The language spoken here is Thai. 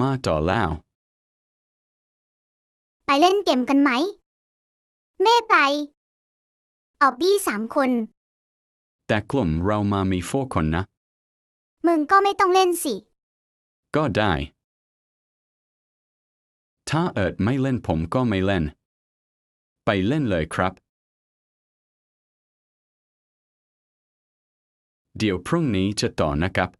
มาต่อแล้ว ไปเล่นเกมกันไหม แม่ไป ออบบี้สามคน แต่กลุ่มเรามามีโฟคนนะ มึงก็ไม่ต้องเล่นสิ ก็ได้ ถ้าเอิดไม่เล่นผมก็ไม่เล่น ไปเล่นเลยครับ เดี๋ยวพรุ่งนี้จะต่อนะครับ